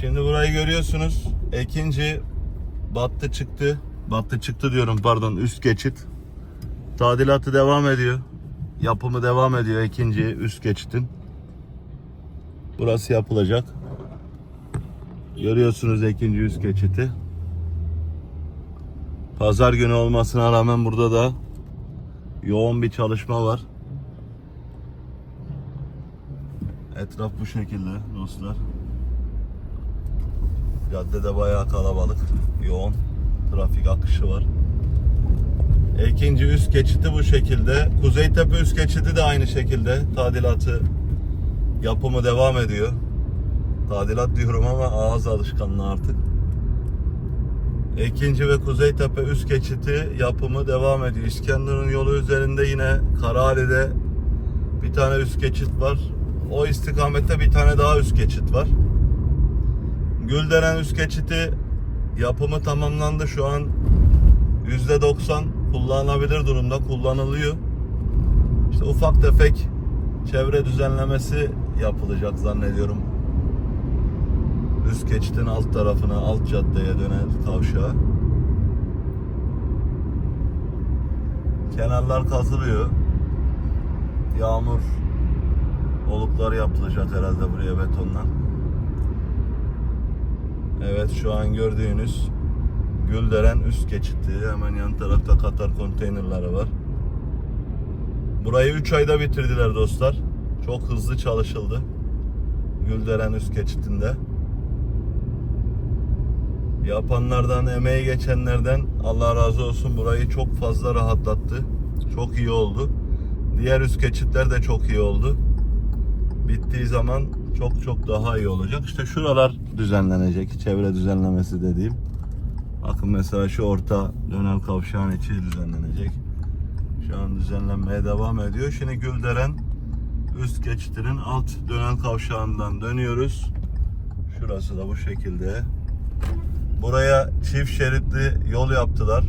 Şimdi burayı görüyorsunuz. Ekinci battı çıktı. Battı çıktı diyorum pardon üst geçit. Tadilatı devam ediyor. Yapımı devam ediyor ikinci üst geçitin. Burası yapılacak. Görüyorsunuz ikinci üst geçiti. Pazar günü olmasına rağmen burada da yoğun bir çalışma var. Etraf bu şekilde dostlar. Caddede bayağı kalabalık, yoğun trafik akışı var. İkinci üst geçidi bu şekilde. Kuzeytepe üst geçidi de aynı şekilde. Tadilatı yapımı devam ediyor. Tadilat diyorum ama ağız alışkanlığı artık. İkinci ve Kuzeytepe üst geçidi yapımı devam ediyor. İskenderun yolu üzerinde yine Karaali'de bir tane üst geçit var. O istikamette bir tane daha üst geçit var. Gülderen üst geçiti yapımı tamamlandı. Şu an %90 kullanılabilir durumda kullanılıyor. İşte ufak tefek çevre düzenlemesi yapılacak zannediyorum. Üst geçitin alt tarafına, alt caddeye dönen kavşağa. Kenarlar kazılıyor. Yağmur olukları yapılacak herhalde buraya betondan. Evet şu an gördüğünüz Gülderen üst geçiti. Hemen yan tarafta Katar konteynerları var. Burayı 3 ayda bitirdiler dostlar. Çok hızlı çalışıldı. Gülderen üst geçitinde. Yapanlardan, emeği geçenlerden Allah razı olsun burayı çok fazla rahatlattı. Çok iyi oldu. Diğer üst geçitler de çok iyi oldu. Bittiği zaman çok çok daha iyi olacak. İşte şuralar düzenlenecek. Çevre düzenlemesi dediğim. Bakın mesela şu orta dönel kavşağın içi düzenlenecek. Şu an düzenlenmeye devam ediyor. Şimdi Gülderen üst geçitinin alt dönel kavşağından dönüyoruz. Şurası da bu şekilde. Buraya çift şeritli yol yaptılar.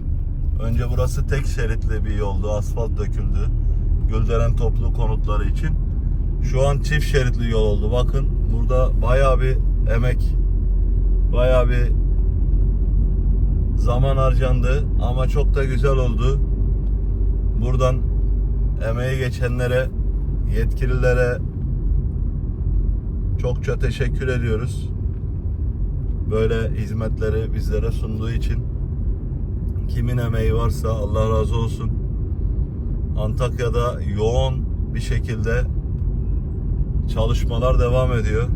Önce burası tek şeritli bir yoldu. Asfalt döküldü. Gülderen toplu konutları için. Şu an çift şeritli yol oldu. Bakın burada bayağı bir emek, bayağı bir zaman harcandı ama çok da güzel oldu. Buradan emeği geçenlere, yetkililere çokça teşekkür ediyoruz. Böyle hizmetleri bizlere sunduğu için kimin emeği varsa Allah razı olsun. Antakya'da yoğun bir şekilde çalışmalar devam ediyor.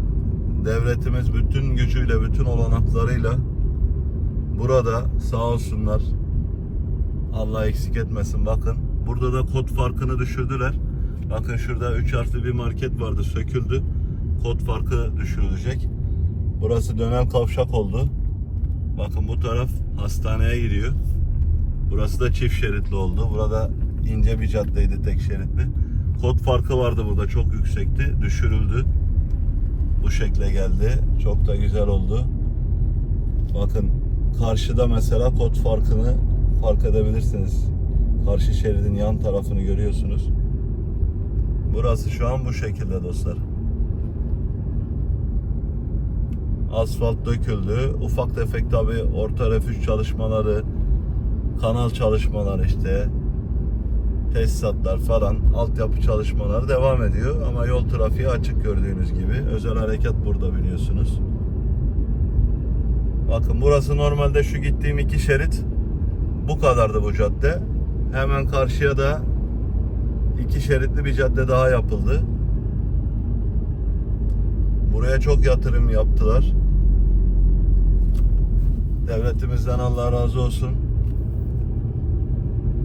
Devletimiz bütün gücüyle, bütün olanaklarıyla burada sağ olsunlar. Allah eksik etmesin bakın. Burada da kod farkını düşürdüler. Bakın şurada 3 harfli bir market vardı söküldü. Kod farkı düşürülecek. Burası dönem kavşak oldu. Bakın bu taraf hastaneye gidiyor. Burası da çift şeritli oldu. Burada ince bir caddeydi tek şeritli. Kod farkı vardı burada çok yüksekti. Düşürüldü. Bu şekle geldi. Çok da güzel oldu. Bakın karşıda mesela kod farkını fark edebilirsiniz. Karşı şeridin yan tarafını görüyorsunuz. Burası şu an bu şekilde dostlar. Asfalt döküldü. Ufak tefek tabi orta refüj çalışmaları, kanal çalışmaları işte, tesisatlar falan, altyapı çalışmaları devam ediyor. Ama yol trafiği açık gördüğünüz gibi. Özel harekat burada biliyorsunuz. Bakın burası normalde şu gittiğim iki şerit bu kadardı bu cadde. Hemen karşıya da iki şeritli bir cadde daha yapıldı. Buraya çok yatırım yaptılar. Devletimizden Allah razı olsun.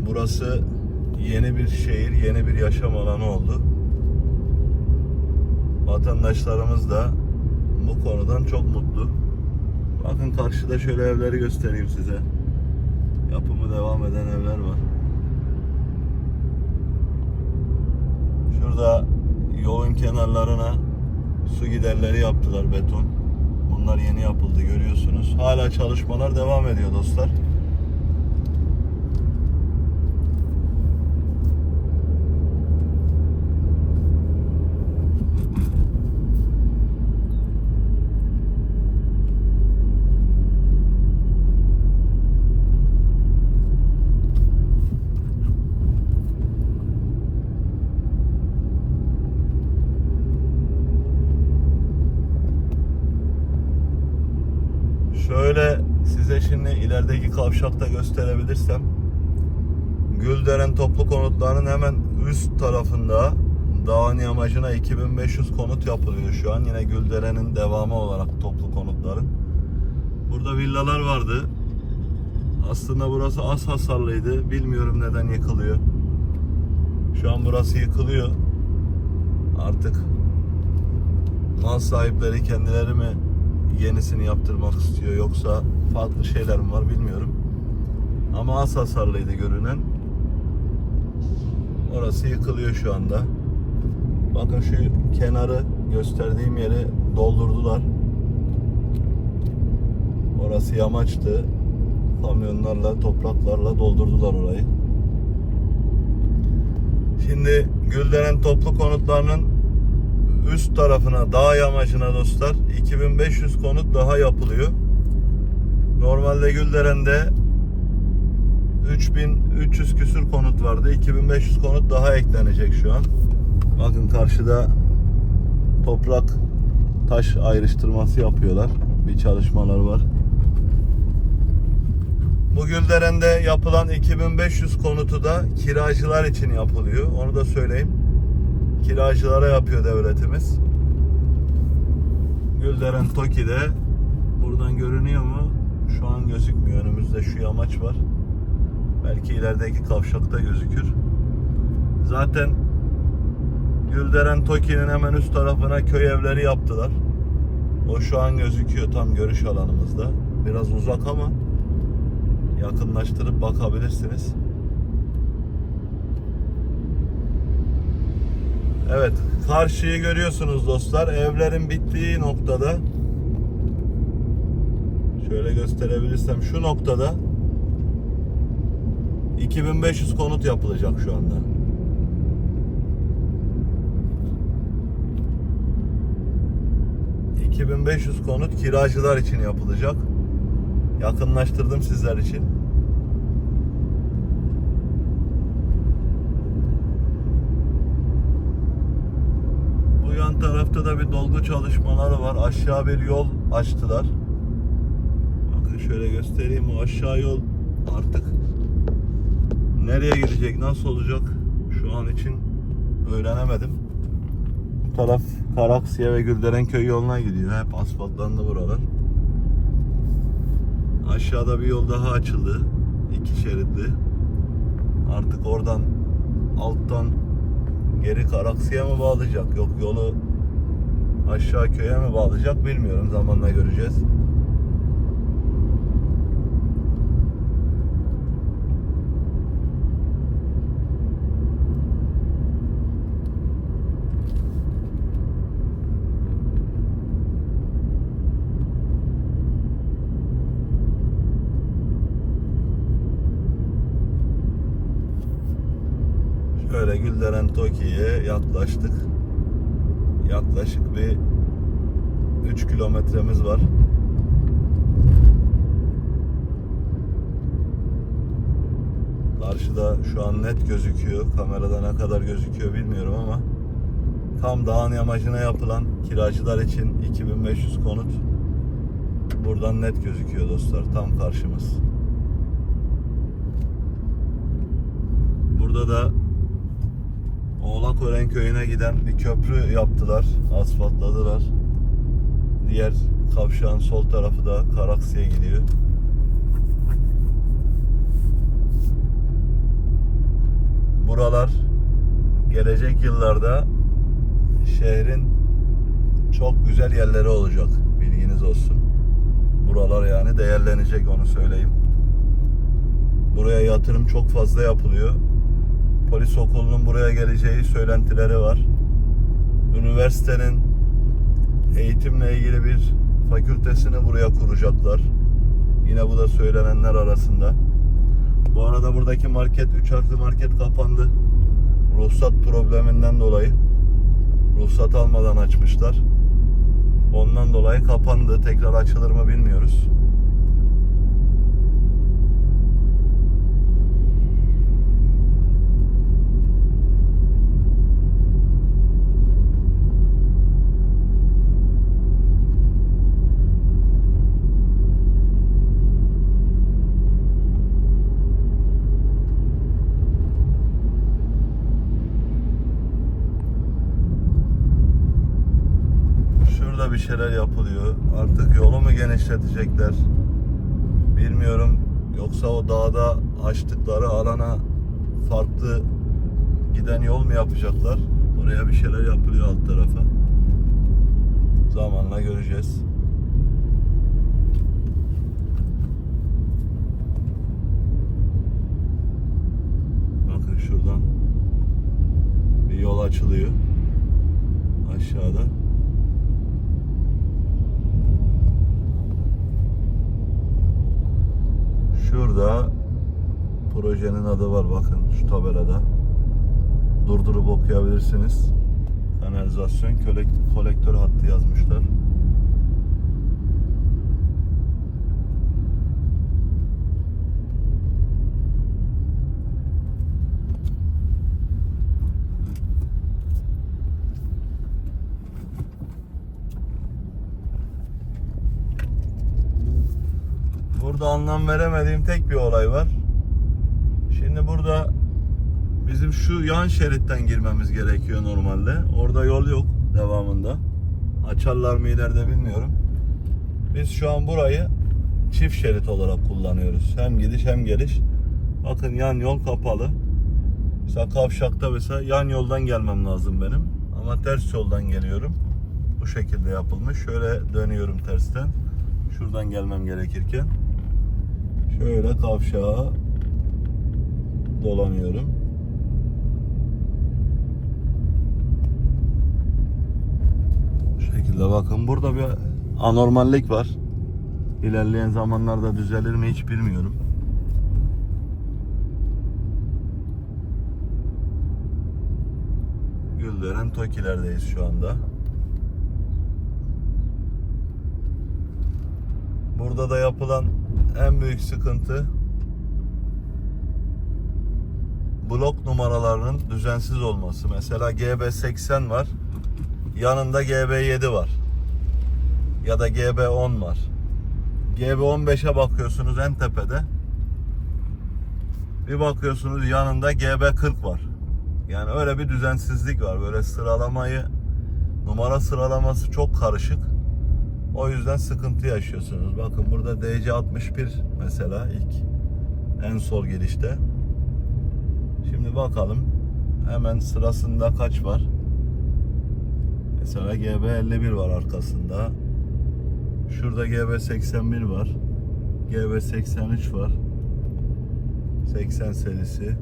Burası yeni bir şehir, yeni bir yaşam alanı oldu. Vatandaşlarımız da bu konudan çok mutlu. Bakın karşıda şöyle evleri göstereyim size. Yapımı devam eden evler var. Şurada yolun kenarlarına su giderleri yaptılar beton. Bunlar yeni yapıldı görüyorsunuz. Hala çalışmalar devam ediyor dostlar. Şöyle size şimdi ilerideki kavşakta gösterebilirsem Gülderen toplu konutlarının hemen üst tarafında dağın yamacına 2500 konut yapılıyor şu an. Yine Gülderen'in devamı olarak toplu konutların. Burada villalar vardı. Aslında burası az hasarlıydı. Bilmiyorum neden yıkılıyor. Şu an burası yıkılıyor. Artık mal sahipleri kendileri mi yenisini yaptırmak istiyor yoksa farklı şeyler mi var bilmiyorum. Ama az hasarlıydı görünen. Orası yıkılıyor şu anda. Bakın şu kenarı gösterdiğim yeri doldurdular. Orası yamaçtı. Kamyonlarla, topraklarla doldurdular orayı. Şimdi Gülderen toplu konutlarının üst tarafına, dağ yamacına dostlar 2500 konut daha yapılıyor. Normalde Gülderen'de 3300 küsür konut vardı. 2500 konut daha eklenecek şu an. Bakın karşıda toprak taş ayrıştırması yapıyorlar. Bir çalışmalar var. Bu Gülderen'de yapılan 2500 konutu da kiracılar için yapılıyor. Onu da söyleyeyim. Kiracılara yapıyor devletimiz. Gülderen Toki'de buradan görünüyor mu? Şu an gözükmüyor. Önümüzde şu yamaç var. Belki ilerideki kavşakta gözükür. Zaten Gülderen Toki'nin hemen üst tarafına köy evleri yaptılar. O şu an gözüküyor tam görüş alanımızda. Biraz uzak ama yakınlaştırıp bakabilirsiniz. Evet, karşıyı görüyorsunuz dostlar. Evlerin bittiği noktada şöyle gösterebilirsem şu noktada 2500 konut yapılacak şu anda. ...2500 konut kiracılar için yapılacak. Yakınlaştırdım sizler için. Bu tarafta da bir dolgu çalışmaları var. Aşağı bir yol açtılar. Bakın şöyle göstereyim. O aşağı yol artık nereye gidecek, nasıl olacak şu an için öğrenemedim. Bu taraf Karaksiye ve Gülderen köy yoluna gidiyor. Hep asfaltlandı buralar. Aşağıda bir yol daha açıldı. İki şeritli. Artık oradan alttan geri Karaksiye mi bağlayacak? Yok yolu aşağı köye mi bağlayacak bilmiyorum. Zamanla göreceğiz. Toki'ye yaklaştık. Yaklaşık bir 3 kilometremiz var. Karşıda şu an net gözüküyor. Kamerada ne kadar gözüküyor bilmiyorum ama tam dağın yamacına yapılan kiracılar için 2500 konut buradan net gözüküyor dostlar. Tam karşımız. Burada da Oğlakören köyüne giden bir köprü yaptılar. Asfaltladılar. Diğer kavşağın sol tarafı da Karaksi'ye gidiyor. Buralar gelecek yıllarda şehrin çok güzel yerleri olacak. Bilginiz olsun. Buralar yani değerlenecek onu söyleyeyim. Buraya yatırım çok fazla yapılıyor polis okulunun buraya geleceği söylentileri var. Üniversitenin eğitimle ilgili bir fakültesini buraya kuracaklar. Yine bu da söylenenler arasında. Bu arada buradaki market, 3 harfli market kapandı. Ruhsat probleminden dolayı. Ruhsat almadan açmışlar. Ondan dolayı kapandı. Tekrar açılır mı bilmiyoruz. bir şeyler yapılıyor. Artık yolu mu genişletecekler? Bilmiyorum. Yoksa o dağda açtıkları alana farklı giden yol mu yapacaklar? Oraya bir şeyler yapılıyor alt tarafa. Zamanla göreceğiz. Bakın şuradan bir yol açılıyor. Aşağıda. Şurada projenin adı var bakın şu tabelada. Durdurup okuyabilirsiniz. Kanalizasyon kolek- kolektör hattı yazmışlar. Burada anlam veremediğim tek bir olay var. Şimdi burada bizim şu yan şeritten girmemiz gerekiyor normalde. Orada yol yok devamında. Açarlar mı ileride bilmiyorum. Biz şu an burayı çift şerit olarak kullanıyoruz. Hem gidiş hem geliş. Bakın yan yol kapalı. Mesela kavşakta mesela yan yoldan gelmem lazım benim. Ama ters yoldan geliyorum. Bu şekilde yapılmış. Şöyle dönüyorum tersten. Şuradan gelmem gerekirken. Şöyle kavşağa dolanıyorum. Bu şekilde bakın burada bir anormallik var. İlerleyen zamanlarda düzelir mi hiç bilmiyorum. Gülderen Tokiler'deyiz şu anda. Burada da yapılan en büyük sıkıntı blok numaralarının düzensiz olması. Mesela GB80 var. Yanında GB7 var. Ya da GB10 var. GB15'e bakıyorsunuz en tepede. Bir bakıyorsunuz yanında GB40 var. Yani öyle bir düzensizlik var. Böyle sıralamayı numara sıralaması çok karışık. O yüzden sıkıntı yaşıyorsunuz. Bakın burada DC61 mesela ilk en sol girişte. Şimdi bakalım hemen sırasında kaç var? Mesela GB51 var arkasında. Şurada GB81 var. GB83 var. 80 serisi.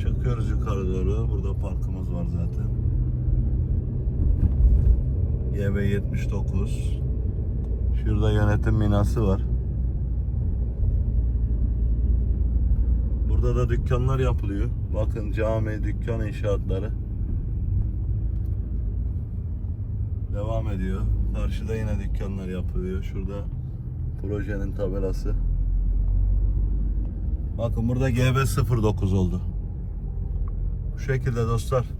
Çıkıyoruz yukarı doğru. Burada parkımız var zaten. GB79 Şurada yönetim binası var. Burada da dükkanlar yapılıyor. Bakın cami, dükkan inşaatları. Devam ediyor. Karşıda yine dükkanlar yapılıyor. Şurada projenin tabelası. Bakın burada GB09 oldu. Bu şekilde dostlar.